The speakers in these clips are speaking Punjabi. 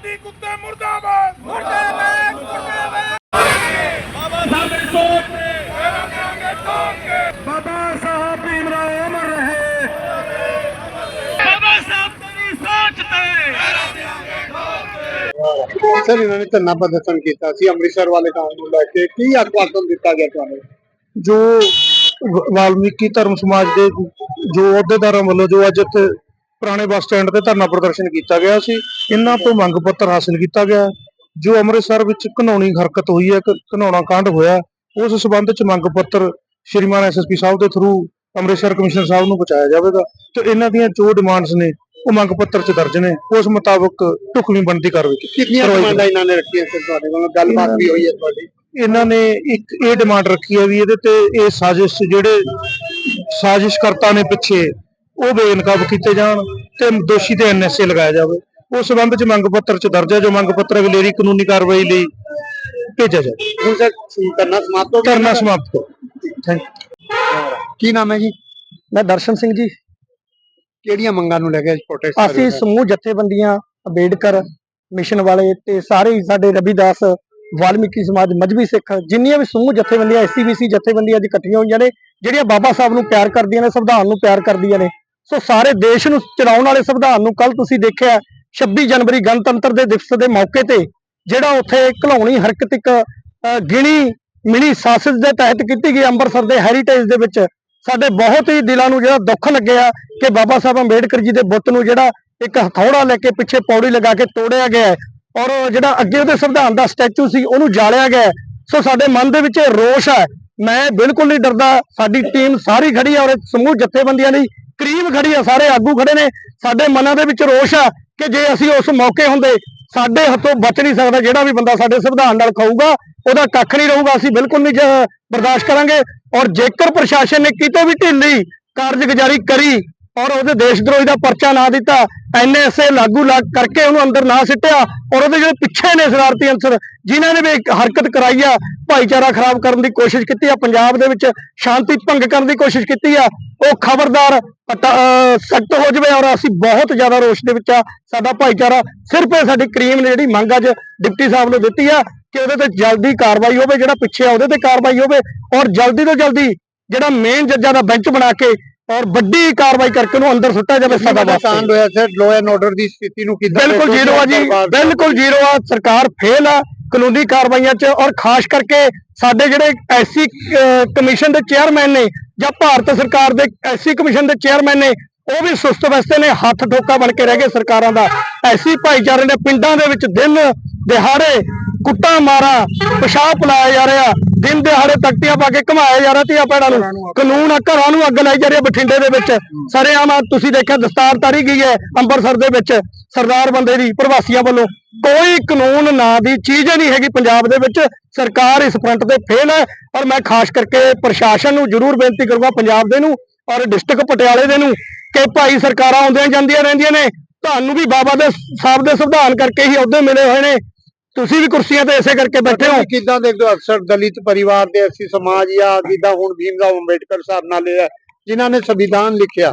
ਅੱਤਵਾਦੀ ਕੁੱਤੇ ਮੁਰਦਾਬਾਦ। ਮੁਰਦਾਬਾਦ ਮੁਰਦਾਬਾਦ। ਬਾਬਾ ਸਾਹਿਬ ਦੀ ਸੋਚ ਤੇ ਦੇਾਂਗੇ ਠੋਕ ਕੇ। ਬਾਬਾ ਸਾਹਿਬ ਭੀਮਰਾਓ ਅਮਰ ਰਹੇ। ਬਾਬਾ ਸਾਹਿਬ ਦੀ ਸੋਚ ਤੇ। ਸਰ ਇਹਨਾਂ ਨੇ ਧਰਨਾ ਪ੍ਰਦਰਸ਼ਨ ਕੀਤਾ ਸੀ ਅੰਮ੍ਰਿਤਸਰ ਵਾਲੇ ਕਾਮ ਨੂੰ ਲੈ ਕੇ। ਕੀ ਆਸ਼ਵਾਸਨ ਦਿੱਤਾ ਗਿਆ ਤੁਹਾਨੂੰ? ਜੋ ਵਾਲਮੀਕੀ ਧਰਮ ਸਮਾਜ ਦੇ ਜੋ ਅਹੁਦੇਦਾਰਾਂ ਵੱਲੋਂ ਜੋ ਅੱਜ ਇੱਥੇ ਪੁਰਾਣੇ ਬੱਸ ਸਟੈਂਡ ਤੇ ਧਰਨਾ ਪ੍ਰਦਰਸ਼ਨ ਕੀਤਾ ਗਿਆ ਸੀ। ਇਹਨਾਂ ਤੋਂ ਮੰਗ ਪੱਤਰ ਹਾਸਲ ਕੀਤਾ ਗਿਆ। ਜੋ ਅੰਮ੍ਰਿਤਸਰ ਵਿੱਚ ਘਨੌਣੀ ਹਰਕਤ ਹੋਈ ਹੈ ਘਨੌਣਾ ਕਾਂਡ ਹੋਇਆ ਉਸ ਸਬੰਧ ਚ ਮੰਗ ਪੱਤਰ ਸ਼੍ਰੀਮਾਨ ਐਸਐਸਪੀ ਸਾਹਿਬ ਦੇ ਥਰੂ ਅੰਮ੍ਰਿਤਸਰ ਕਮਿਸ਼ਨਰ ਸਾਹਿਬ ਨੂੰ ਪਹੁੰਚਾਇਆ ਜਾਵੇਗਾ। ਤੇ ਇਹਨਾਂ ਦੀਆਂ ਜੋ ਡਿਮਾਂਡਸ ਨੇ ਉਹ ਮੰਗ ਪੱਤਰ ਚ ਦਰਜ ਨੇ। ਉਸ ਮੁਤਾਬਕ ਢੁਕਵੀਂ ਬਣਦੀ ਕਾਰਵਾਈ ਕੀਤੀ ਕਿੰਨੀਆਂ ਡਿਮਾਂਡਾਂ ਇਹਨਾਂ ਨੇ ਰੱਖੀਆਂ ਸਰ ਤੁਹਾਡੇ ਕੋਲ ਗੱਲਬਾਤ ਵੀ ਹੋਈ ਹੈ ਤੁਹਾਡੀ। ਇਹਨਾਂ ਨੇ ਇੱਕ ਇਹ ਡਿਮਾਂਡ ਰੱਖੀ ਹੈ ਵੀ ਇਹਦੇ ਤੇ ਇਹ ਸਾਜ਼ਿਸ਼ ਜਿਹੜੇ ਸਾਜ਼ਿਸ਼ਕਰਤਾ ਨੇ ਪਿੱਛੇ ਉਹ ਬੇਨਕਾਬ ਕੀਤੇ ਜਾਣ ਤੇ ਦੋਸ਼ੀ ਤੇ ਐਨਐਸਏ ਲਗਾਇਆ ਜਾਵੇ। ਉਸ ਸੰਬੰਧ ਚ ਮੰਗ ਪੱਤਰ ਚ ਦਰਜ ਹੈ ਜੋ ਮੰਗ ਪੱਤਰ ਅਗਲੇਰੀ ਕਾਨੂੰਨੀ ਕਾਰਵਾਈ ਲਈ ਭੇਜਿਆ ਜਾਵੇ। ਹੁਣ ਸਰ ਧਰਨਾ ਸਮਾਪਤ ਹੋ ਧਰਨਾ ਸਮਾਪਤ ਕਰੋ ਥੈਂਕ ਕੀ ਨਾਮ ਹੈ ਜੀ? ਮੈਂ ਦਰਸ਼ਨ ਸਿੰਘ ਜੀ। ਕਿਹੜੀਆਂ ਮੰਗਾਂ ਨੂੰ ਲੈ ਕੇ ਪ੍ਰੋਟੈਸਟ ਅਸੀਂ ਸਮੂਹ ਜਥੇਬੰਦੀਆਂ ਅੰਬੇਡਕਰ ਮਿਸ਼ਨ ਵਾਲੇ ਤੇ ਸਾਰੇ ਹੀ ਸਾਡੇ ਰਵਿਦਾਸ ਵਾਲਮੀਕੀ ਸਮਾਜ ਮਜਬੀ ਸਿੱਖ ਜਿੰਨੀਆਂ ਵੀ ਸਮੂਹ ਜਥੇਬੰਦੀਆਂ ਐਸਸੀਬੀਸੀ ਜਥੇਬੰਦੀਆਂ ਅੱਜ ਇਕੱਠੀਆਂ ਹੋਈਆਂ ਨੇ ਜਿਹੜੀਆਂ ਬਾਬਾ ਸਾਹਿਬ ਨੂੰ ਪਿਆਰ ਕਰਦੀਆਂ ਨੇ ਸੰਵਿਧਾਨ ਨੂੰ ਪਿਆਰ ਕਰਦੀਆਂ ਨੇ ਸੋ ਸਾਰੇ ਦੇਸ਼ ਨੂੰ ਚਲਾਉਣ ਵਾਲੇ ਸੰਵਿਧਾਨ ਨੂੰ ਕੱਲ ਤੁਸੀਂ ਦੇਖਿਆ 26 ਜਨਵਰੀ ਗਣਤੰਤਰ ਦੇ ਦਿਵਸ ਦੇ ਮੌਕੇ ਤੇ, ਜਿਹੜਾ ਉੱਥੇ ਘਲਾਉਣੀ ਹਰਕਤ ਇੱਕ ਗਿਣੀ ਮਿਨੀ ਸਾਸਸ ਦੇ ਤਹਿਤ ਕੀਤੀ ਗਈ ਅੰਮ੍ਰਿਤਸਰ ਦੇ ਹੈਰੀਟੇਜ ਦੇ ਵਿੱਚ, ਸਾਡੇ ਬਹੁਤ ਹੀ ਦਿਲਾਂ ਨੂੰ ਜਿਹੜਾ ਦੁੱਖ ਲੱਗਿਆ ਕਿ ਬਾਬਾ ਸਾਹਿਬ ਅੰਬੇਡਕਰ ਜੀ ਦੇ ਬੁੱਤ ਨੂੰ ਜਿਹੜਾ ਇੱਕ ਹਥੌੜਾ ਲੈ ਕੇ ਪਿੱਛੇ ਪੌੜੀ ਲਗਾ ਕੇ ਤੋੜਿਆ ਗਿਆ ਔਰ ਜਿਹੜਾ ਅੱਗੇ ਉਹਦੇ ਸੰਵਿਧਾਨ ਦਾ ਸਟੈਚੂ ਸੀ, ਉਹਨੂੰ ਜਾਲਿਆ ਗਿਆ ਸੋ ਸਾਡੇ ਮਨ ਦੇ ਵਿੱਚ ਇਹ ਰੋਸ਼ ਹੈ। ਮੈਂ ਬਿਲਕੁਲ ਨਹੀਂ ਡਰਦਾ, ਸਾਡੀ ਟੀਮ ਸਾਰੀ ਖੜੀ ਹੈ ਔਰ ਸਮੂਹ ਜਥੇਬੰਦੀਆਂ ਲਈ ਕਰੀਬ ਖੜੀ ਆ, ਸਾਰੇ ਆਗੂ ਖੜੇ ਨੇ। ਸਾਡੇ ਮਨਾਂ ਦੇ ਵਿੱਚ ਰੋਸ਼ ਆ ਕਿ ਜੇ ਅਸੀਂ ਉਸ ਮੌਕੇ ਹੁੰਦੇ, ਸਾਡੇ ਹੱਥੋਂ ਬਚ ਨਹੀਂ ਸਕਦਾ, ਜਿਹੜਾ ਵੀ ਬੰਦਾ ਸਾਡੇ ਸੰਵਿਧਾਨ ਨਾਲ ਖਾਊਗਾ, ਉਹਦਾ ਕੱਖ ਨਹੀਂ ਰਹੂਗਾ, ਅਸੀਂ ਬਿਲਕੁਲ ਨਹੀਂ ਬਰਦਾਸ਼ਤ ਕਰਾਂਗੇ। ਔਰ ਜੇਕਰ ਪ੍ਰਸ਼ਾਸਨ ਨੇ ਕਿਤੇ ਵੀ ਢਿੱਲੀ ਕਾਰਜਗੁਜ਼ਾਰੀ ਕਰੀ ਔਰ ਉਹਦੇ ਦੇਸ਼ ਦਰੋਹੀ ਦਾ ਪਰਚਾ ਨਾ ਦਿੱਤਾ, ਐਨਐਸਏ ਲਾਗੂ ਲਾ ਕਰਕੇ ਉਹਨੂੰ ਅੰਦਰ ਨਾ ਸਿੱਟਿਆ ਔਰ ਉਹਦੇ ਜਿਹੜੇ ਪਿੱਛੇ ਨੇ ਸ਼ਰਾਰਤੀ ਅੰਸਰ ਜਿਨ੍ਹਾਂ ਨੇ ਵੀ ਹਰਕਤ ਕਰਾਈ ਆ, ਭਾਈਚਾਰਾ ਖਰਾਬ ਕਰਨ ਦੀ ਕੋਸ਼ਿਸ਼ ਕੀਤੀ ਆ, ਪੰਜਾਬ ਦੇ ਵਿੱਚ ਸ਼ਾਂਤੀ ਭੰਗ ਕਰਨ ਦੀ ਕੋਸ਼ਿਸ਼ ਕੀਤੀ ਆ, ਉਹ ਖਬਰਦਾਰ ਸਖਤ ਹੋ ਜਾਵੇ ਔਰ ਅਸੀਂ ਬਹੁਤ ਜ਼ਿਆਦਾ ਰੋਸ਼ ਦੇ ਵਿੱਚ ਆ, ਸਾਡਾ ਭਾਈਚਾਰਾ ਸਿਰਫ ਇਹ ਸਾਡੀ ਕਰੀਮ ਨੇ ਜਿਹੜੀ ਮੰਗ ਅੱਜ ਡਿਪਟੀ ਸਾਹਿਬ ਨੂੰ ਦਿੱਤੀ ਆ ਕਿ ਉਹਦੇ ਤੇ ਜਲਦੀ ਕਾਰਵਾਈ ਹੋਵੇ, ਜਿਹੜਾ ਪਿੱਛੇ ਆ ਉਹਦੇ ਤੇ ਕਾਰਵਾਈ ਹੋਵੇ ਔਰ ਜਲਦੀ ਤੋਂ ਜਲਦੀ ਜਿਹੜਾ ਮੇਨ ਜੱਜਾਂ ਦਾ ਬੈਂਚ ਬਣਾ ਕੇ ਔਰ ਵੱਡੀ ਕਾਰਵਾਈ ਕਰਕੇ ਉਹਨੂੰ ਅੰਦਰ ਸੁੱਟਿਆ ਜਾਵੇ ਸਦਾ ਵਾਸਤੇ। ਕਾਂਡ ਹੋਇਆ ਸਰ? ਲੋ ਐਂਡ ਆਰਡਰ ਦੀ ਸਥਿਤੀ ਨੂੰ ਕਿੱਦਾਂ ਬਿਲਕੁਲ? ਜ਼ੀਰੋ ਆ ਜੀ ਬਿਲਕੁਲ ਜ਼ੀਰੋ ਆ। ਸਰਕਾਰ ਫੇਲ ਆ ਕਾਨੂੰਨੀ ਕਾਰਵਾਈਆਂ 'ਚ ਔਰ ਖਾਸ ਕਰਕੇ ਸਾਡੇ ਜਿਹੜੇ ਐਸਸੀ ਕਮਿਸ਼ਨ ਦੇ ਚੇਅਰਮੈਨ ਨੇ ਜਾਂ ਭਾਰਤ ਸਰਕਾਰ ਦੇ ਐਸਸੀ ਕਮਿਸ਼ਨ ਦੇ ਚੇਅਰਮੈਨ ਨੇ ਉਹ ਵੀ ਸੁਸਤ ਵਸਤੇ ਨੇ ਹੱਥ ਠੋਕਾ ਬਣ ਕੇ ਰਹਿ ਗਏ ਸਰਕਾਰਾਂ ਦਾ। ਐਸੀ ਭਾਈਚਾਰੇ ਨੇ ਪਿੰਡਾਂ ਦੇ ਵਿੱਚ ਦਿਨ ਦਿਹਾੜੇ ਕੁੱਟਾ ਮਾਰਾ ਪਿਸ਼ਾਬ ਪਲਾਇਆ ਜਾ ਰਿਹਾ। ਦਿਨ ਦਿਹਾੜੇ ਤਖਤੀਆਂ ਪਾ ਕੇ ਘਮਾਇਆ ਜਾ ਰਿਹਾ ਧੀਆਂ ਭੈਣਾਂ ਨੂੰ। ਕਾਨੂੰਨ ਆ ਘਰਾਂ ਨੂੰ ਅੱਗ ਲਾਈ ਜਾ ਰਹੀ ਹੈ ਬਠਿੰਡੇ ਦੇ ਵਿੱਚ। ਸਰੇਆਮ ਆ ਤੁਸੀਂ ਦੇਖਿਆ ਦਸਤਾਰ ਤਾਰੀ ਗਈ ਹੈ ਅੰਮ੍ਰਿਤਸਰ ਦੇ ਵਿੱਚ ਸਰਦਾਰ ਬੰਦੇ ਦੀ ਪ੍ਰਵਾਸੀਆਂ ਵੱਲੋਂ। ਕੋਈ ਕਾਨੂੰਨ ਨਾਂ ਦੀ ਚੀਜ਼ ਨਹੀਂ ਹੈਗੀ ਪੰਜਾਬ ਦੇ ਵਿੱਚ। ਸਰਕਾਰ ਇਸ ਫਰੰਟ ਤੇ ਫੇਲ ਹੈ ਔਰ ਮੈਂ ਖਾਸ ਕਰਕੇ ਪ੍ਰਸ਼ਾਸਨ ਨੂੰ ਜ਼ਰੂਰ ਬੇਨਤੀ ਕਰੂੰਗਾ ਪੰਜਾਬ ਦੇ ਨੂੰ ਔਰ ਡਿਸਟ੍ਰਿਕਟ ਪਟਿਆਲੇ ਦੇ ਨੂੰ ਕਿ ਭਾਈ ਸਰਕਾਰਾਂ ਆਉਂਦੀਆਂ ਜਾਂਦੀਆਂ ਰਹਿੰਦੀਆਂ ਨੇ। ਤੁਹਾਨੂੰ ਵੀ ਬਾਬਾ ਦੇ ਸਾਹਿਬ ਦੇ ਸੰਵਿਧਾਨ ਕਰਕੇ ਹੀ ਅਹੁਦੇ ਮਿਲੇ ਹੋਏ ਨੇ। ਤੁਸੀਂ ਵੀ ਕੁਰਸੀਆਂ ਤੇ ਇਸੇ ਕਰਕੇ ਬੈਠੇ ਹੋ। ਕਿੱਦਾਂ ਦੇਖਦੇ ਹੋ ਅਕਸਰ ਦਲਿਤ ਪਰਿਵਾਰ ਦੇ ਅਸੀਂ ਸਮਾਜ ਜਾਂ ਜਿੱਦਾਂ ਹੁਣ ਭੀਮਰਾਓ ਅੰਬੇਡਕਰ ਸਾਹਿਬ ਨਾਲ ਹੈ ਜਿਨ੍ਹਾਂ ਨੇ ਸੰਵਿਧਾਨ ਲਿਖਿਆ।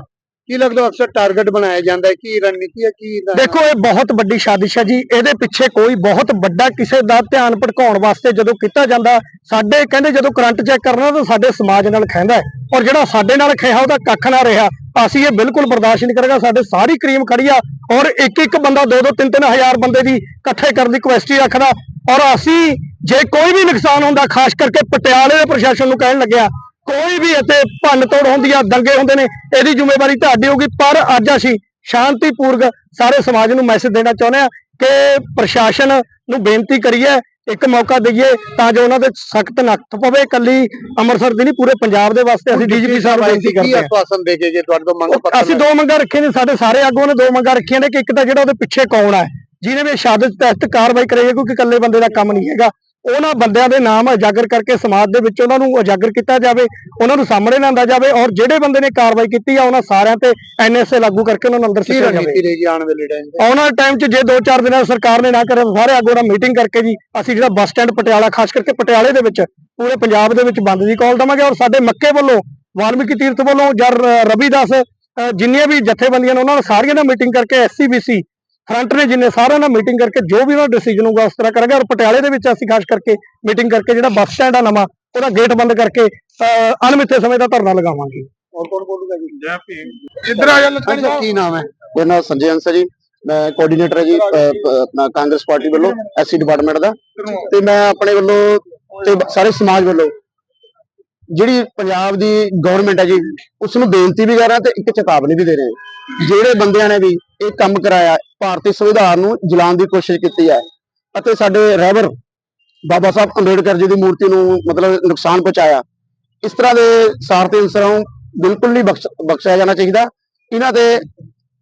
ਕੀ ਲੱਗਦਾ ਅਕਸਰ ਟਾਰਗੇਟ ਬਣਾਇਆ ਜਾਂਦਾ ਹੈ ਕੀ ਰਣਨੀਤੀ ਹੈ ਕੀ ਦੇਖੋ ਇਹ ਬਹੁਤ ਵੱਡੀ ਸਾਜ਼ਿਸ਼ ਹੈ ਜੀ। ਇਹਦੇ ਪਿੱਛੇ ਕੋਈ ਬਹੁਤ ਵੱਡਾ ਕਿਸੇ ਦਾ ਧਿਆਨ ਭਟਕਾਉਣ ਵਾਸਤੇ ਜਦੋਂ ਕੀਤਾ ਜਾਂਦਾ ਸਾਡੇ ਕਹਿੰਦੇ ਜਦੋਂ ਕਰੰਟ ਚੈੱਕ ਕਰਨਾ ਤਾਂ ਸਾਡੇ ਸਮਾਜ ਨਾਲ ਖਹਿੰਦਾ ਹੈ। ਔਰ ਜਿਹੜਾ ਸਾਡੇ ਨਾਲ ਖਿਆ ਉਹਦਾ ਕੱਖ ਨਾ ਰਿਹਾ। ਅਸੀਂ ਇਹ ਬਿਲਕੁਲ ਬਰਦਾਸ਼ਤ ਨਹੀਂ ਕਰਾਂਗਾ। ਸਾਡੇ ਸਾਰੀ ਕਰੀਮ ਖੜੀ ਆ ਔਰ ਇੱਕ ਇੱਕ ਬੰਦਾ ਦੋ ਦੋ ਤਿੰਨ ਤਿੰਨ ਹਜ਼ਾਰ ਬੰਦੇ ਦੀ ਇਕੱਠੇ ਕਰਨ ਦੀ ਕੁਐਸਟੀ ਰੱਖਦਾ। ਔਰ ਅਸੀਂ ਜੇ ਕੋਈ ਵੀ ਨੁਕਸਾਨ ਹੁੰਦਾ, ਖਾਸ ਕਰਕੇ ਪਟਿਆਲੇ ਦੇ ਪ੍ਰਸ਼ਾਸਨ ਨੂੰ ਕਹਿਣ ਲੱਗਿਆ, ਕੋਈ ਵੀ ਇੱਥੇ ਭੰਨ ਤੋੜ ਹੁੰਦੀ ਆ, ਦੰਗੇ ਹੁੰਦੇ ਨੇ, ਇਹਦੀ ਜ਼ਿੰਮੇਵਾਰੀ ਤੁਹਾਡੀ ਹੋਊਗੀ। ਪਰ ਅੱਜ ਅਸੀਂ ਸ਼ਾਂਤੀਪੂਰਵਕ ਸਾਰੇ ਸਮਾਜ ਨੂੰ ਮੈਸੇਜ ਦੇਣਾ ਚਾਹੁੰਦੇ ਆ ਕਿ ਪ੍ਰਸ਼ਾਸਨ ਨੂੰ ਬੇਨਤੀ ਕਰੀਏ ਇੱਕ ਮੌਕਾ ਦਈਏ ਤਾਂ ਜੋ ਉਹਨਾਂ ਦੇ ਸਖਤ ਨੱਥ ਪਵੇ। ਕੱਲੀ ਅੰਮ੍ਰਿਤਸਰ ਦੀ ਨਹੀਂ ਪੂਰੇ ਪੰਜਾਬ ਦੇ ਵਾਸਤੇ ਅਸੀਂ ਡੀਜੀਪੀ ਸਾਹਿਬ ਬੇਨਤੀ ਕਰਦੇ ਹਾਂ। ਆਸ਼ਵਾਸਨ ਦੇ ਕੇ ਗਏ ਤੁਹਾਡੇ ਤੋਂ ਮੰਗ ਪੱਤਰ ਅਸੀਂ ਦੋ ਮੰਗਾਂ ਰੱਖੀਆਂ ਨੇ ਸਾਡੇ ਸਾਰੇ ਆਗੂਆਂ ਨੇ ਦੋ ਮੰਗਾਂ ਰੱਖੀਆਂ ਨੇ ਕਿ ਇੱਕ ਤਾਂ ਜਿਹੜਾ ਉਹਦੇ ਪਿੱਛੇ ਕੌਣ ਹੈ ਜਿਹਨੇ ਵੀ ਸ਼ਹਾਦਤ ਤਹਿਤ ਕਾਰਵਾਈ ਕਰਾਈ ਹੈ ਕਿਉਂਕਿ ਇਕੱਲੇ ਬੰਦੇ ਦਾ ਕੰਮ ਨਹੀਂ ਹੈਗਾ। ਉਹਨਾਂ ਬੰਦਿਆਂ ਦੇ ਨਾਮ ਉਜਾਗਰ ਕਰਕੇ ਸਮਾਜ ਦੇ ਵਿੱਚ ਉਹਨਾਂ ਨੂੰ ਉਜਾਗਰ ਕੀਤਾ ਜਾਵੇ ਉਹਨਾਂ ਨੂੰ ਸਾਹਮਣੇ ਲਿਆਂਦਾ ਜਾਵੇ ਔਰ ਜਿਹੜੇ ਬੰਦੇ ਨੇ ਕਾਰਵਾਈ ਕੀਤੀ ਆ ਉਹਨਾਂ ਸਾਰਿਆਂ ਤੇ ਐਨਐਸਏ ਲਾਗੂ ਕਰਕੇ ਉਹਨਾਂ ਨੂੰ ਅੰਦਰ ਸਿੱਟਿਆ ਜਾਵੇ। ਆਉਣ ਵਾਲੇ ਟਾਈਮ 'ਚ ਜੇ 2-4 ਦਿਨਾਂ ਸਰਕਾਰ ਨੇ ਨਾ ਕਰਿਆ ਸਾਰੇ ਆਗੂ ਨਾਲ ਮੀਟਿੰਗ ਕਰਕੇ ਜੀ ਅਸੀਂ ਜਿਹੜਾ ਬੱਸ ਸਟੈਂਡ ਪਟਿਆਲਾ ਖਾਸ ਕਰਕੇ ਪਟਿਆਲੇ ਦੇ ਵਿੱਚ ਪੂਰੇ ਪੰਜਾਬ ਦੇ ਵਿੱਚ ਬੰਦ ਦੀ ਕਾਲ ਦਵਾਂਗੇ ਔਰ ਸਾਡੇ ਮੱਕੇ ਵੱਲੋਂ ਵਾਲਮੀਕੀ ਤੀਰਥ ਵੱਲੋਂ ਜਾਂ ਰ- ਰਵਿਦਾਸ ਜਿੰਨੀਆਂ ਵੀ ਜਥੇਬੰਦੀਆਂ ਨੇ ਉਹਨਾਂ ਨਾਲ ਸਾਰੀਆਂ ਨਾਲ ਮੀਟਿੰਗ ਕਰਕੇ ਐਸਸੀਬੀਸੀ ਫਰੰਟ ਨੇ ਜਿੰਨੇ ਸਾਰਿਆਂ ਨਾਲ ਮੀਟਿੰਗ ਕਰਕੇ ਜੋ ਵੀ ਉਹਨਾਂ ਡਿਸੀਜਨ ਹੋਊਗਾ ਉਸ ਤਰ੍ਹਾਂ ਕਰਾਂਗੇ ਔਰ ਪਟਿਆਲੇ ਦੇ ਵਿੱਚ ਅਸੀਂ ਖਾਸ ਕਰਕੇ ਮੀਟਿੰਗ ਕਰਕੇ ਜਿਹੜਾ ਬੱਸ ਸਟੈਂਡ ਆ ਨਵਾਂ ਉਹਦਾ ਗੇਟ ਬੰਦ ਕਰਕੇ ਅਣਮਿੱਥੇ ਸਮੇਂ ਦਾ ਧਰਨਾ ਲਗਾਵਾਂਗੇ। ਔਰ ਕੌਣ ਬੋਲੂਗਾ ਜੀ? ਜੈ ਭੀਮ। ਇੱਧਰ ਆ ਜਾ ਲੱਖਣ ਹਾਂਜੀ ਕੀ ਨਾਮ ਹੈ? ਮੇਰਾ ਨਾਮ ਸੰਜੇ ਹੰਸ ਹੈ ਜੀ। ਮੈਂ ਕੋਆਰਡੀਨੇਟਰ ਹੈ ਜੀ ਆਪਣਾ ਕਾਂਗਰਸ ਪਾਰਟੀ ਵੱਲੋਂ ਐਸਸੀ ਡਿਪਾਰਟਮੈਂਟ ਦਾ। ਤੇ ਮੈਂ ਆਪਣੇ ਵੱਲੋਂ ਤੇ ਸਾਰੇ ਸਮਾਜ ਵੱਲੋਂ ਜਿਹੜੀ ਪੰਜਾਬ ਦੀ ਗਵਰਨਮੈਂਟ ਹੈ ਜੀ ਉਸ ਨੂੰ ਬੇਨਤੀ ਵੀ ਕਰ ਰਿਹਾ ਤੇ ਇੱਕ ਚੇਤਾਵਨੀ ਵੀ ਦੇ ਰਹੇ ਜਿਹੜੇ ਬੰਦਿਆਂ ਨੇ ਵੀ ਇਹ ਕੰਮ ਕਰਾਇਆ, ਭਾਰਤੀ ਸੰਵਿਧਾਨ ਨੂੰ ਜਲਾਉਣ ਦੀ ਕੋਸ਼ਿਸ਼ ਕੀਤੀ ਹੈ ਅਤੇ ਸਾਡੇ ਰਹਿਬਰ ਬਾਬਾ ਸਾਹਿਬ ਅੰਬੇਡਕਰ ਜੀ ਦੀ ਮੂਰਤੀ ਨੂੰ ਮਤਲਬ ਨੁਕਸਾਨ ਪਹੁੰਚਾਇਆ, ਇਸ ਤਰ੍ਹਾਂ ਦੇ ਸਾਰਥੀ ਅਨਸਰਾਂ ਨੂੰ ਬਿਲਕੁਲ ਨਹੀਂ ਬਖਸ਼, ਬਖਸ਼ਿਆ ਜਾਣਾ ਚਾਹੀਦਾ। ਇਹਨਾਂ ਦੇ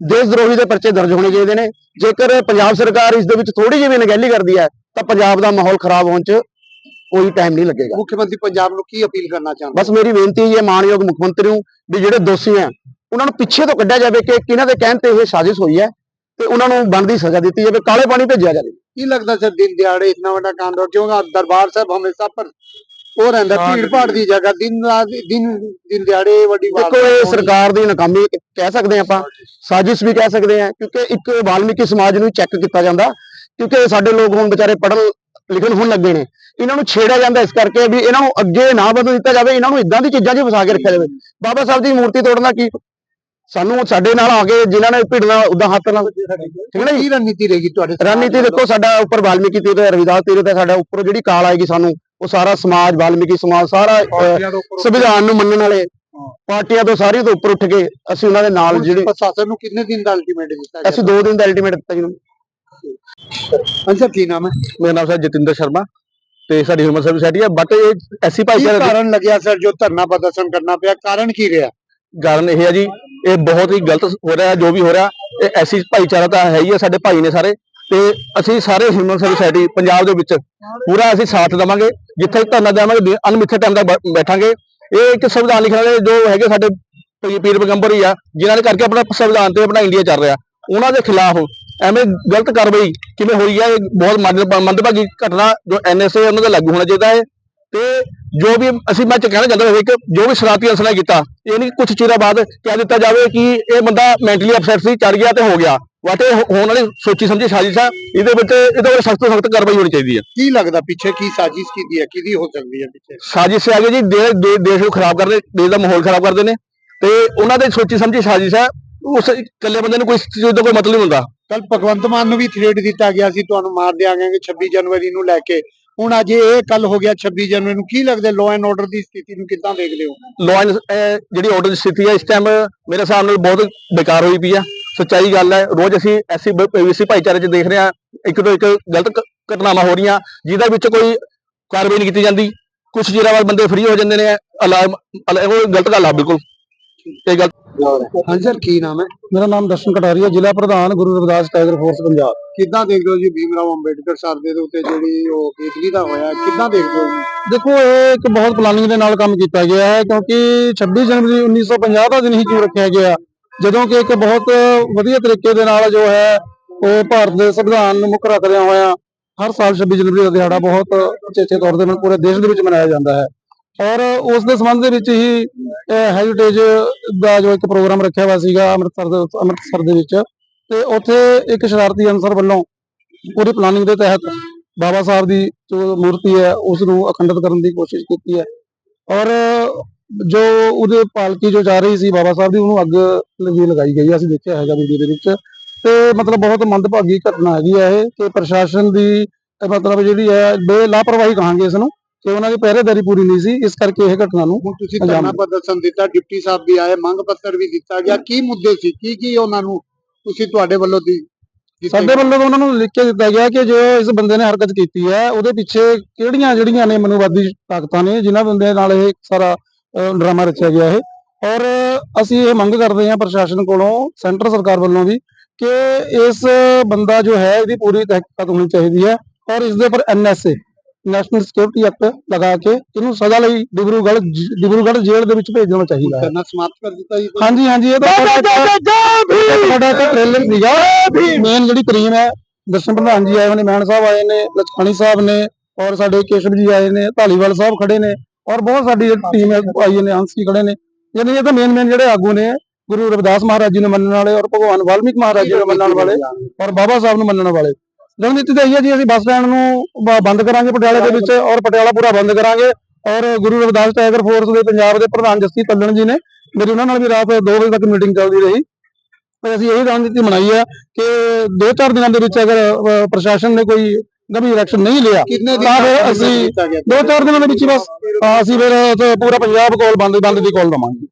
ਦੇਸ਼ ਦਰੋਹੀ ਦੇ ਪਰਚੇ ਦਰਜ ਹੋਣੇ ਚਾਹੀਦੇ ਨੇ। ਜੇਕਰ ਪੰਜਾਬ ਸਰਕਾਰ ਇਸ ਦੇ ਵਿੱਚ ਥੋੜੀ ਜਿਹੀ ਵੀ ਨਗਹਿਲੀ ਕਰਦੀ ਹੈ, ਤਾਂ ਪੰਜਾਬ ਦਾ ਮਾਹੌਲ ਖਰਾਬ ਹੋਣ 'ਚ ਕੋਈ ਟਾਈਮ ਨਹੀਂ ਲੱਗੇਗਾ। ਮੁੱਖ ਮੰਤਰੀ ਪੰਜਾਬ ਨੂੰ ਕੀ ਅਪੀਲ ਕਰਨਾ ਚਾਹੁੰਦੇ? ਬਸ ਮੇਰੀ ਬੇਨਤੀ ਹੈ ਮਾਨਯੋਗ ਮੁੱਖ ਮੰਤਰੀ ਨੂੰ ਵੀ ਜਿਹੜੇ ਦੋਸ਼ੀ ਆ ਉਹਨਾਂ ਨੂੰ ਪਿੱਛੇ ਤੋਂ ਕੱਢਿਆ ਜਾਵੇ ਕਿ ਕਿਹਨਾਂ ਦੇ ਕਹਿਣ ਤੇ ਇਹ ਸਾਜ਼ਿਸ਼ ਹੋਈ ਹੈ ਤੇ ਉਹਨਾਂ ਨੂੰ ਬਣਦੀ ਸਜ਼ਾ ਦਿੱਤੀ ਜਾਵੇ ਕਾਲੇ ਪਾਣੀ ਭੇਜਿਆ ਜਾਵੇ। ਕੀ ਲੱਗਦਾ ਸਰ ਦਿਨ ਦਿਹਾੜੇ ਇਤਨਾ ਵੱਡਾ ਕਾਂਡ ਹੋ ਕਿਉਂਕਿ ਦਰਬਾਰ ਸਾਹਿਬ ਹਮੇਸ਼ਾ ਪਰ ਉਹ ਰਹਿੰਦਾ ਭੀੜ ਭਾੜ ਦੀ ਜਗ੍ਹਾ ਦਿਨ ਰਾਤ ਦਿਨ ਦਿਨ ਦਿਹਾੜੇ ਵੱਡੀ ਦੇਖੋ ਵਾਰਦਾਤ ਇਹ। ਸਰਕਾਰ ਦੀ ਨਾਕਾਮੀ ਕਹਿ ਸਕਦੇ ਹਾਂ ਆਪਾਂ ਸਾਜ਼ਿਸ਼ ਵੀ ਕਹਿ ਸਕਦੇ ਹਾਂ ਕਿਉਂਕਿ ਇੱਕ ਵਾਲਮੀਕੀ ਸਮਾਜ ਨੂੰ ਚੈੱਕ ਕੀਤਾ ਜਾਂਦਾ ਕਿਉਂਕਿ ਸਾਡੇ ਲੋਕ ਹੁਣ ਵਿਚਾਰੇ ਪੜ੍ਹਨ ਲਿਖਣ ਹੁਣ ਲੱਗੇ ਨੇ। ਇਹਨਾਂ ਨੂੰ ਛੇੜਿਆ ਜਾਂਦਾ ਇਸ ਕਰਕੇ ਵੀ ਇਹਨਾਂ ਨੂੰ ਅੱਗੇ ਨਾ ਵਧਣ ਦਿੱਤਾ ਜਾਵੇ ਇਹਨਾਂ ਨੂੰ ਇਦਾਂ ਦੀ ਚੀਜ਼ਾਂ 'ਚ ਫਸਾ ਕੇ ਰੱਖਿਆ ਜਾਵੇ। ਬਾਬਾ ਸਾਹਿਬ ਦੀ ਮੂਰਤੀ ਤੋੜਨ ਕੀ? ਸਾਨੂੰ ਸਾਡੇ ਨਾਲ ਆ ਕੇ ਜਿਨ੍ਹਾਂ ਨੇ ਭਿੜਨਾ ਉਦਾਂ ਹੱਥ ਨਾਲ ਠੀਕ ਹੈ ਨਾ ਜੀ? ਕੀ ਰਣਨੀਤੀ ਰਹੇਗੀ ਤੁਹਾਡੇ ਰਣਨੀਤੀ? ਦੇਖੋ ਸਾਡਾ ਉੱਪਰ ਵਾਲਮੀਕੀ ਤੀਰਥ ਹੈ ਰਵਿਦਾਸ ਤੀਰਥ ਹੈ ਸਾਡਾ ਉੱਪਰੋਂ ਜਿਹੜੀ ਕਾਲ ਆਏਗੀ ਸਾਨੂੰ ਉਹ ਸਾਰਾ ਸਮਾਜ ਵਾਲਮੀਕੀ ਸਮਾਜ ਸਾਰਾ ਸੰਵਿਧਾਨ ਨੂੰ ਮੰਨਣ ਵਾਲੇ ਪਾਰਟੀਆਂ ਤੋਂ ਸਾਰੀ ਤੋਂ ਉੱਪਰ ਉੱਠ ਕੇ ਅਸੀਂ ਉਹਨਾਂ ਦੇ ਨਾਲ ਜਿਹੜੇ ਪ੍ਰਸ਼ਾਸਨ ਨੂੰ ਕਿੰਨੇ ਦਿਨ ਦਾ ਅਲਟੀਮੇਟ ਦਿੱਤਾ ਅਸੀਂ ਦੋ ਦਿਨ ਦਾ ਅਲਟੀਮੇਟ ਦਿੱਤਾ ਜੀ ਨੂੰ। ਹਾਂਜੀ ਸਰ ਕੀ ਨਾਮ ਹੈ? ਮੇਰਾ ਨਾਮ ਸਰ ਜਤਿੰਦਰ ਸ਼ਰਮਾ ਤੇ ਸਾਡੀ ਹਿਊਮਨ ਸਰਵਿਸ ਸੋਸਾਇਟੀ ਹੈ ਬਟ ਇਹ ਐਸੀ ਕੀ ਭਾਈਚਾਰੇ ਦਾ ਕਾਰਨ ਲੱਗਿਆ ਸਰ ਜੋ ਧਰਨਾ ਪ੍ਰਦਰਸ਼ਨ ਕਰਨਾ ਪਿਆ? ਕਾਰਨ ਕੀ ਰਿਹਾ? ਕਾਰਨ ਇਹ ਹੈ ਜੀ ਇਹ ਬਹੁਤ ਹੀ ਗਲਤ ਹੋ ਰਿਹਾ ਜੋ ਵੀ ਹੋ ਰਿਹਾ ਇਹ ਐਸੀ ਭਾਈਚਾਰਾ ਤਾਂ ਹੈ ਹੀ ਹੈ ਸਾਡੇ ਭਾਈ ਨੇ ਸਾਰੇ ਤੇ ਅਸੀਂ ਸਾਰੇ ਹਿਊਮਨ ਸਰਵਿਸ ਸੋਸਾਇਟੀ ਪੰਜਾਬ ਦੇ ਵਿੱਚ ਪੂਰਾ ਅਸੀਂ ਸਾਥ ਦੇਵਾਂਗੇ ਜਿੱਥੇ ਧਰਨਾ ਦੇਵਾਂਗੇ ਅਨਮਿੱਥੇ ਟਾਈਮ ਤੱਕ ਬੈ- ਬੈਠਾਂਗੇ। ਇਹ ਇੱਕ ਸੰਵਿਧਾਨ ਲਿਖਣ ਵਾਲੇ ਜੋ ਹੈਗੇ ਸਾਡੇ ਪੀ- ਪੀਰ ਪੈਗੰਬਰ ਹੀ ਆ ਜਿਨ੍ਹਾਂ ਦੇ ਕਰਕੇ ਆਪਣਾ ਸੰਵਿਧਾਨ ਤੇ ਆਪਣਾ ਇੰਡੀਆ ਚੱਲ ਰਿਹਾ ਉਹਨਾਂ ਦੇ ਖਿਲਾਫ ਐਵੇਂ ਗਲਤ ਕਾਰਵਾਈ ਕਿਵੇਂ ਹੋਈ ਹੈ ਇਹ ਬਹੁਤ ਮੰਦ- ਮੰਦਭਾਗੀ ਘਟਨਾ ਜੋ ਐਨਐਸਏ ਉਹਨਾਂ ਦਾ ਲਾਗੂ ਹੋਣਾ ਚਾਹੀਦਾ ਹੈ। ਤੇ ਜੋ ਵੀ ਅਸੀਂ ਮੈਂ ਚ ਕਹਿਣਾ ਚਾਹੁੰਦਾ ਹਾਂ ਕਿ ਜੋ ਵੀ ਸ਼ਰਾਰਤੀ ਅਨਸਰਾਂ ਨੇ ਕੀਤਾ ਇਹ ਨਹੀਂ ਕੁਝ ਚਿਰਾਂ ਬਾਅਦ ਕਹਿ ਦਿੱਤਾ ਜਾਵੇ ਕਿ ਇਹ ਬੰਦਾ ਮੈਂਟਲੀ ਅਪਸੈਟ ਸੀ ਚੜ ਗਿਆ ਤੇ ਹੋ ਗਿਆ। ਵਾਟੇ ਹੋਣ ਵਾਲੀ ਸੋਚੀ ਸਮਝੀ ਸਾਜ਼ਿਸ਼ ਆ ਇਹਦੇ ਵਿੱਚ ਇਹਦੇ ਵਿੱਚ ਸਖਤ ਤੋਂ ਸਖਤ ਕਾਰਵਾਈ ਹੋਣੀ ਚਾਹੀਦੀ ਹੈ ਕੀ ਲੱਗਦਾ ਪਿੱਛੇ ਕੀ ਸਾਜ਼ਿਸ਼ ਕੀਤੀ ਹੈ ਕਿਹਦੀ ਹੋ ਸਕਦੀ ਹੈ ਪਿੱਛੇ? ਸਾਜ਼ਿਸ਼ ਹੈ ਜੀ ਦੇ- ਦੇ- ਦੇਸ਼ ਨੂੰ ਖਰਾਬ ਕਰਦੇ ਦੇਸ਼ ਦਾ ਮਾਹੌਲ ਖਰਾਬ ਕਰਦੇ ਨੇ। ਤੇ ਉਹਨਾਂ ਦੇ ਸੋਚੀ ਸਮਝੀ ਸਾਜ਼ਿਸ਼ ਹੈ ਉਸ ਇਕੱਲੇ ਬੰਦੇ ਨੂੰ ਕੋਈ ਚੀਜ਼ ਦਾ ਕੋਈ ਮਤਲਬ ਨਹੀਂ ਹੁੰਦਾ। ਕੱਲ ਭਗਵੰਤ ਮਾਨ ਨੂੰ ਵੀ ਥ੍ਰੇਟ ਦਿੱਤਾ ਗਿਆ ਸੀ, ਤੁਹਾਨੂੰ ਮਾਰ ਦਿਆਂਗੇ 26 ਜਨਵਰੀ ਨੂੰ ਲੈ ਕੇ। ਹੁਣ ਅੱਜ ਇਹ ਕੱਲ ਹੋ ਗਿਆ 26 ਜਨਵਰੀ ਨੂੰ, ਕੀ ਲੱਗਦਾ ਲਾਅ ਐਂਡ ਆਰਡਰ ਦੀ ਸਥਿਤੀ ਨੂੰ ਕਿੱਦਾਂ ਦੇਖਦੇ ਹੋ? ਲਾਅ ਜਿਹੜੀ ਆਰਡਰ ਦੀ ਸਥਿਤੀ ਹੈ, ਇਸ ਟਾਈਮ ਮੇਰੇ ਹਿਸਾਬ ਨਾਲ ਬਹੁਤ ਬੇਕਾਰ ਹੋਈ ਪਈ ਆ। ਸੱਚਾਈ ਗੱਲ ਹੈ, ਰੋਜ਼ ਅਸੀਂ ਐਸੀ ਪੀਵੀਸੀ ਭਾਈਚਾਰੇ 'ਚ ਦੇਖ ਰਹੇ ਹਾਂ, ਇੱਕ ਤੋਂ ਇੱਕ ਗਲਤ ਘਟਨਾਵਾਂ ਹੋ ਰਹੀਆਂ, ਜਿਹਦੇ ਵਿੱਚ ਕੋਈ ਕਾਰਵਾਈ ਨਹੀਂ ਕੀਤੀ ਜਾਂਦੀ। ਕੁਝ ਚਿਰਾਂ ਬਾਅਦ ਬੰਦੇ ਫ੍ਰੀ ਹੋ ਜਾਂਦੇ ਨੇ, ਅਲਾਰਮ ਉਹ ਗਲਤ ਗੱਲ ਆ, ਬਿਲਕੁਲ। ਇਹ ਗੱਲ ਹਾਂਜੀ ਸਰ ਕੀ ਨਾਮ ਹੈ? ਮੇਰਾ ਨਾਮ ਦਰਸ਼ਨ ਕਟਾਰੀਆ ਜ਼ਿਲ੍ਹਾ ਪ੍ਰਧਾਨ ਗੁਰੂ ਰਵਿਦਾਸ ਟਾਈਗਰ ਫੋਰਸ ਪੰਜਾਬ। ਕਿੱਦਾਂ ਦੇਖਦੇ ਹੋ ਜੀ ਭੀਮਰਾਓ ਅੰਬੇਡਕਰ ਸਾਹਿਬ ਦੇ ਉੱਤੇ ਜਿਹੜੀ ਉਹ ਬੇਦਗੀ ਦਾ ਹੋਇਆ ਕਿੱਦਾਂ ਦੇਖਦੇ ਹੋ ਜੀ? ਦੇਖੋ ਇਹ ਇੱਕ ਬਹੁਤ ਪਲਾਨਿੰਗ ਦੇ ਨਾਲ ਕੰਮ ਕੀਤਾ ਗਿਆ ਹੈ ਕਿਉਂਕਿ 26 ਜਨਵਰੀ 1950 ਦਾ ਦਿਨ ਹੀ ਕਿਉਂ ਰੱਖਿਆ ਗਿਆ? ਜਦੋਂ ਕਿ ਇੱਕ ਬਹੁਤ ਵਧੀਆ ਤਰੀਕੇ ਦੇ ਨਾਲ ਜੋ ਹੈ ਉਹ ਭਾਰਤ ਦੇ ਸੰਵਿਧਾਨ ਨੂੰ ਮੁੱਖ ਰੱਖਦਿਆਂ ਹੋਇਆਂ ਹਰ ਸਾਲ 26 ਜਨਵਰੀ ਦਾ ਦਿਹਾੜਾ ਬਹੁਤ ਉਚੇਚੇ ਤੌਰ ਤੇ ਪੂਰੇ ਦੇਸ਼ ਦੇ ਵਿੱਚ ਮਨਾਇਆ ਜਾਂਦਾ ਹੈ। ਔਰ ਉਸ ਦੇ ਸੰਬੰਧ ਦੇ ਵਿੱਚ ਹੀ ਹੈਰੀਟੇਜ ਦਾ ਜੋ ਇੱਕ ਪ੍ਰੋਗਰਾਮ ਰੱਖਿਆ ਹੋਇਆ ਸੀਗਾ ਅੰਮ੍ਰਿਤਸਰ ਦੇ ਅੰਮ੍ਰਿਤਸਰ ਦੇ ਵਿੱਚ ਤੇ ਉੱਥੇ ਇੱਕ ਸ਼ਰਾਰਤੀ ਅਨਸਰ ਵੱਲੋਂ ਪੂਰੀ ਪਲਾਨਿੰਗ ਦੇ ਤਹਿਤ ਬਾਬਾ ਸਾਹਿਬ ਦੀ ਜੋ ਮੂਰਤੀ ਹੈ ਉਸ ਨੂੰ ਅਖੰਡਿਤ ਕਰਨ ਦੀ ਕੋਸ਼ਿਸ਼ ਕੀਤੀ ਹੈ। ਔਰ ਜੋ ਉਹਦੇ ਪਾਲਕੀ ਜੋ ਜਾ ਰਹੀ ਸੀ ਬਾਬਾ ਸਾਹਿਬ ਦੀ ਉਹਨੂੰ ਅੱਗ ਵੀ ਲਗਾਈ ਗਈ ਹੈ, ਅਸੀਂ ਦੇਖਿਆ ਹੈਗਾ ਵੀਡੀਓ ਦੇ ਵਿੱਚ। ਤੇ ਮਤਲਬ ਬਹੁਤ ਮੰਦਭਾਗੀ ਘਟਨਾ ਹੈਗੀ ਹੈ ਇਹ ਕਿ ਪ੍ਰਸ਼ਾਸਨ ਦੀ ਮਤਲਬ ਜਿਹੜੀ ਹੈ ਬੇ ਲਾਪਰਵਾਹੀ ਕਹਾਂਗੇ ਇਸ ਨੂੰ। ਕਿ ਉਹਨਾਂ ਦੀ ਪਹਿਰੇਦਾਰੀ ਪੂਰੀ ਨਹੀਂ ਸੀ ਇਸ ਕਰਕੇ ਇਹ ਘਟਨਾ ਨੂੰ ਹੁਣ ਤੁਸੀਂ ਧਰਨਾ ਪ੍ਰਦਰਸ਼ਨ ਦਿੱਤਾ ਡਿਪਟੀ ਸਾਹਿਬ ਵੀ ਆਏ ਮੰਗ ਪੱਤਰ ਵੀ ਦਿੱਤਾ ਗਿਆ। ਕੀ ਮੁੱਦੇ ਸੀ? ਕੀ ਕੀ ਉਹਨਾਂ ਨੂੰ ਤੁਸੀਂ ਤੁਹਾਡੇ ਵੱਲੋਂ ਦੀ ਸਾਡੇ ਵੱਲੋਂ ਤਾਂ ਉਹਨਾਂ ਨੂੰ ਲਿਖ ਕੇ ਦਿੱਤਾ ਗਿਆ ਕਿ ਜੋ ਇਸ ਬੰਦੇ ਨੇ ਹਰਕਤ ਕੀਤੀ ਹੈ ਉਹਦੇ ਪਿੱਛੇ ਕਿਹੜੀਆਂ ਜਿਹੜੀਆਂ ਨੇ ਮਨੂਵਾਦੀ ਤਾਕਤਾਂ ਨੇ ਜਿਨ੍ਹਾਂ ਬੰਦੇ ਨਾਲ ਇਹ ਸਾਰਾ ਡਰਾਮਾ ਰਚਿਆ ਗਿਆ ਹੈ ਔਰ ਅਸੀਂ ਇਹ ਮੰਗ ਕਰਦੇ ਹਾਂ ਪ੍ਰਸ਼ਾਸਨ ਕੋਲੋਂ ਸੈਂਟਰ ਸਰਕਾਰ ਵੱਲੋਂ ਵੀ ਕਿ ਇਸ ਬੰਦਾ ਜੋ ਹੈ ਇਹਦੀ ਪੂਰੀ ਤਹਿਕੀਕਾਤ ਹੋਣੀ ਚਾਹੀਦੀ ਹੈ। ਔਰ ਇਸ ਦੇ ਉੱਪਰ ਐਨਐਸਏ ਨੈਸ਼ਨਲ ਸਿਕਿਉਰਿਟੀ ਐਕਟ ਲਗਾ ਕੇ ਇਹਨੂੰ ਸਜ਼ਾ ਲਈ ਡਿਬਰੂਗੜ੍ਹ ਜ- ਡਿਬਰੂਗੜ੍ਹ ਜੇਲ੍ਹ ਦੇ ਵਿੱਚ ਭੇਜ ਦੇਣਾ ਚਾਹੀਦਾ ਹੈ। ਕਰਨਾ ਸਮਾਪਤ ਕਰ ਦਿੱਤਾ ਜੀ। ਹਾਂਜੀ ਹਾਂਜੀ ਇਹ ਤਾਂ ਸਾਡਾ ਇੱਕ ਟ੍ਰੇਲਰ ਸੀਗਾ। ਮੇਨ ਜਿਹੜੀ ਕਰੀਮ ਹੈ ਦਰਸ਼ਨ ਪ੍ਰਧਾਨ ਜੀ ਆਏ ਹੋਏ ਨੇ ਮੈਣ ਸਾਹਿਬ ਆਏ ਨੇ ਲਚਕਾਣੀ ਸਾਹਿਬ ਨੇ ਔਰ ਸਾਡੇ ਕੇਸ਼ਵ ਜੀ ਆਏ ਨੇ ਢਾਲੀਵਾਲ ਸਾਹਿਬ ਖੜੇ ਨੇ ਔਰ ਬਹੁਤ ਸਾਡੀ ਟੀਮ ਆਈ ਨੇ ਹੰਸ ਜੀ ਖੜੇ ਨੇ। ਯਾਨੀ ਇਹ ਤਾਂ ਮੇਨ ਮੇਨ ਜਿਹੜੇ ਆਗੂ ਨੇ ਗੁਰੂ ਰਵਿਦਾਸ ਮਹਾਰਾਜ ਜੀ ਨੂੰ ਮੰਨਣ ਵਾਲੇ ਔਰ ਭਗਵਾਨ ਵਾਲਮੀਕ ਮਹਾਰਾਜ ਜੀ ਨੂੰ ਮੰਨਣ ਵਾਲੇ ਔਰ ਬਾਬਾ ਸਾਹਿਬ ਨੂੰ ਮੰਨਣ ਵਾਲੇ। ਰਣਨੀਤੀ ਤਾਂ ਇਹ ਹੈ ਜੀ ਅਸੀਂ ਬੱਸ ਸਟੈਂਡ ਨੂੰ ਬ- ਬੰਦ ਕਰਾਂਗੇ ਪਟਿਆਲੇ ਦੇ ਵਿੱਚ ਔਰ ਪਟਿਆਲਾ ਪੂਰਾ ਬੰਦ ਕਰਾਂਗੇ ਔਰ ਗੁਰੂ ਰਵਿਦਾਸ ਟਾਈਗਰ ਫੋਰਸ ਦੇ ਪੰਜਾਬ ਦੇ ਪ੍ਰਧਾਨ ਜਸਤੀ ਤੱਲਣ ਜੀ ਨੇ ਮੇਰੀ ਉਹਨਾਂ ਨਾਲ ਵੀ ਰਾਤ 2 ਵਜੇ ਤੱਕ ਮੀਟਿੰਗ ਚੱਲਦੀ ਰਹੀ। ਪਰ ਅਸੀਂ ਇਹ ਰਣਨੀਤੀ ਬਣਾਈ ਹੈ ਕਿ ਦੋ ਚਾਰ ਦਿਨਾਂ ਦੇ ਵਿੱਚ ਅਗਰ ਅ, ਪ੍ਰਸ਼ਾਸਨ ਨੇ ਕੋਈ ਗੰਭੀਰ ਐਕਸ਼ਨ ਨਹੀਂ ਲਿਆ ਕਿੰਨੇ ਤਾਂ ਫਿਰ ਅਸੀਂ ਕੀਤਾ ਗਿਆ? ਦੋ ਚਾਰ ਦਿਨਾਂ ਦੇ ਵਿੱਚ ਹੀ ਬਸ ਅ, ਅਸੀਂ ਫਿਰ ਉੱਥੇ ਪੂਰਾ ਪੰਜਾਬ ਕੋਲ ਬੰਦ ਬੰਦ ਦੀ ਕੋਲ ਦਵਾਂਗੇ